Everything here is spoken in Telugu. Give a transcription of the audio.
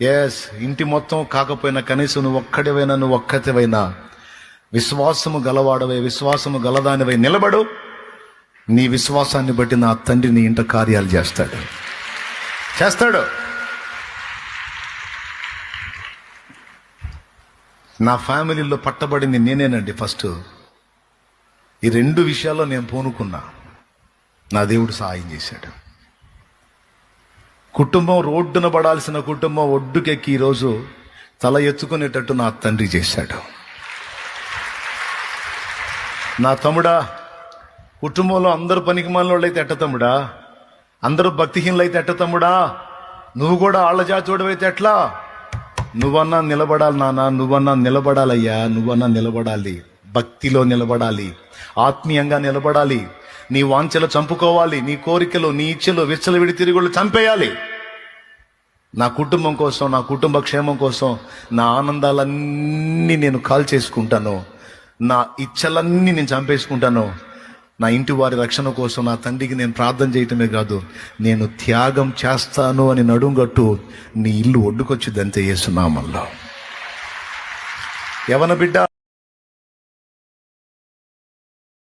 ఎస్ ఇంటి మొత్తం కాకపోయినా కనీసం నువ్వు ఒక్కడివైనా నువ్వు ఒక్కటివైనా విశ్వాసము గలవాడవై విశ్వాసము గలదానివై నిలబడు. నీ విశ్వాసాన్ని బట్టి నా తండ్రి నీ ఇంట కార్యాలు చేస్తాడు. చేస్తాడు. నా ఫ్యామిలీలో పట్టబడింది నేనేనండి ఫస్ట్. ఈ రెండు విషయాల్లో నేను పూనుకున్నా. నా దేవుడు సహాయం చేశాడు. కుటుంబం రోడ్డున పడాల్సిన కుటుంబం ఒడ్డుకెక్కి ఈరోజు తల ఎత్తుకునేటట్టు నా తండ్రి చేశాడు. నా తమ్ముడా కుటుంబంలో అందరూ పనికి మాలినోళ్ళు అయితే ఎట్ట తమ్ముడా? అందరూ భక్తిహీనులు అయితే ఎట్ట తమ్ముడా? నువ్వు కూడా ఆళ్ళ జాతోడు అయితే ఎట్లా? నువ్వన్నా నిలబడాలి నాన్న నువ్వన్నా నిలబడాలయ్యా నువ్వన్నా నిలబడాలి. భక్తిలో నిలబడాలి. ఆత్మీయంగా నిలబడాలి. నీ వాంఛలు చంపుకోవాలి. నీ కోరికలు నీ ఇచ్చలు విచ్చలవిడి తిరుగుళ్ళు చంపేయాలి. నా కుటుంబం కోసం నా కుటుంబ క్షేమం కోసం నా ఆనందాలన్నీ నేను కాల్ చేసుకుంటాను. నా ఇచ్చలన్నీ నేను చంపేసుకుంటాను. నా ఇంటి వారి రక్షణ కోసం నా తండ్రికి నేను ప్రార్థన చేయటమే కాదు నేను త్యాగం చేస్తాను అని నడుంగట్టు నీ ఇల్లు ఒడ్డుకొచ్చిద్దంతే చేస్తున్నామల్లో యవన బిడ్డ